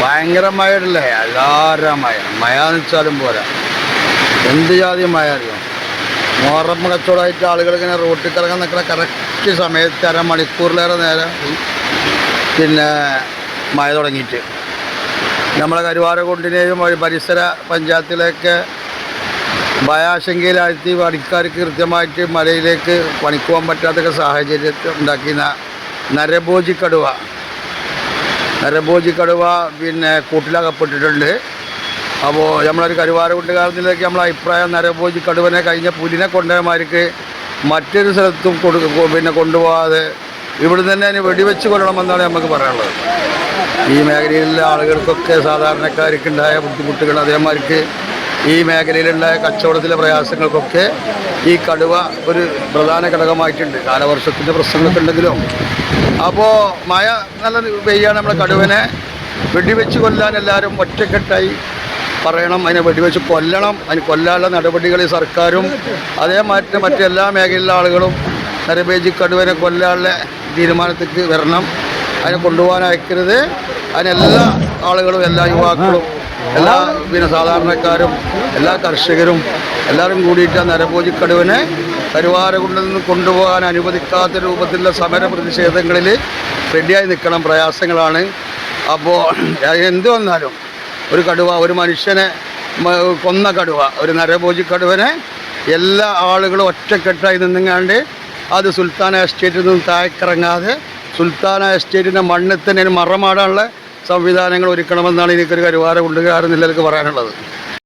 ഭയങ്കര മഴയല്ലേ എല്ലാവരും മഴ മഴ വെച്ചാലും പോരാ. എന്ത് ജാതി മഴ അറിയാം കച്ചവടമായിട്ട് ആളുകൾ ഇങ്ങനെ റോട്ടിൽ കിറങ്ങാൻ നിൽക്കുന്ന കറക്റ്റ് സമയത്ത് അരമണിക്കൂറിലേറെ നേരം പിന്നെ മഴ തുടങ്ങിയിട്ട്. നമ്മളെ കരുവാരക്കുണ്ടിനെയും ഒരു പരിസര പഞ്ചായത്തിലേക്ക് ഭയാശങ്കയിലാഴ്ത്തി പണിക്കാർക്ക് കൃത്യമായിട്ട് മലയിലേക്ക് പണിക്കുവാൻ പറ്റാത്തൊക്കെ പറ്റാത്ത സാഹചര്യത്തിൽ ഉണ്ടാക്കിയ നരഭോജി നരഭോജി കടുവ പിന്നെ കൂട്ടിലകപ്പെട്ടിട്ടുണ്ട്. അപ്പോൾ നമ്മളൊരു കരുവാരക്കുണ്ടുകാരത്തിലേക്ക് നമ്മളെ അഭിപ്രായം നരബോജി കടുവനെ കഴിഞ്ഞ പുലിനെ കൊണ്ടുപോയമാർക്ക് മറ്റൊരു സ്ഥലത്തും കൊടു പിന്നെ കൊണ്ടുപോകാതെ ഇവിടുന്ന് തന്നെ അതിന് വെടിവെച്ച് കൊല്ലണമെന്നാണ് നമുക്ക് പറയാനുള്ളത്. ഈ മേഖലയിലെ ആളുകൾക്കൊക്കെ സാധാരണക്കാർക്ക് ഉണ്ടായ ബുദ്ധിമുട്ടുകൾ അതേമാതിരിക്ക് ഈ മേഖലയിലുള്ള കച്ചവടത്തിലെ പ്രയാസങ്ങൾക്കൊക്കെ ഈ കടുവ ഒരു പ്രധാന ഘടകമായിട്ടുണ്ട്. കാലവർഷത്തിന്റെ പ്രശ്നങ്ങളൊക്കെ ഉണ്ടെങ്കിലും അപ്പോൾ മഴ നല്ല പെയ്യാണ് നമ്മളെ കടുവനെ. വെടിവെച്ച് കൊല്ലാൻ എല്ലാവരും ഒറ്റക്കെട്ടായി പറയണം. അതിനെ വെടിവെച്ച് കൊല്ലണം. അതിന് കൊല്ലാനുള്ള നടപടികൾ സർക്കാരും അതേമാതിരി മറ്റെല്ലാ മേഖലയിലെ ആളുകളും നരബേജി കടുവനെ കൊല്ലാനുള്ള തീരുമാനത്തേക്ക് വരണം. അതിനെ കൊണ്ടുപോകാൻ അയക്കരുത്. അതിനെല്ലാ ആളുകളും എല്ലാ യുവാക്കളും എല്ലാ പിന്നെ സാധാരണക്കാരും എല്ലാ കർഷകരും എല്ലാവരും കൂടിയിട്ട് ആ നരഭോജി കടുവനെ കരുവാരകുണ്ടിൽ നിന്ന് കൊണ്ടുപോകാൻ അനുവദിക്കാത്ത രൂപത്തിലുള്ള സമര പ്രതിഷേധങ്ങളിൽ റെഡിയായി നിൽക്കണം പ്രയാസങ്ങളാണ്. അപ്പോൾ എന്ത് വന്നാലും ഒരു കടുവ ഒരു മനുഷ്യനെ കൊന്ന കടുവ ഒരു നരഭോജി കടുവനെ എല്ലാ ആളുകളും ഒറ്റക്കെട്ടായി നിന്നുങ്ങാണ്ട് അത് സുൽത്താന എസ്റ്റേറ്റിൽ നിന്ന് താഴേക്കിറങ്ങാതെ സുൽത്താന എസ്റ്റേറ്റിന്റെ മണ്ണിൽ തന്നെ മറമാടാനുള്ള സംവിധാനങ്ങൾ ഒരുക്കണമെന്നാണ് എനിക്കൊരു കരുവാര കൊണ്ടുകാരെന്നില്ല പറയാനുള്ളത്.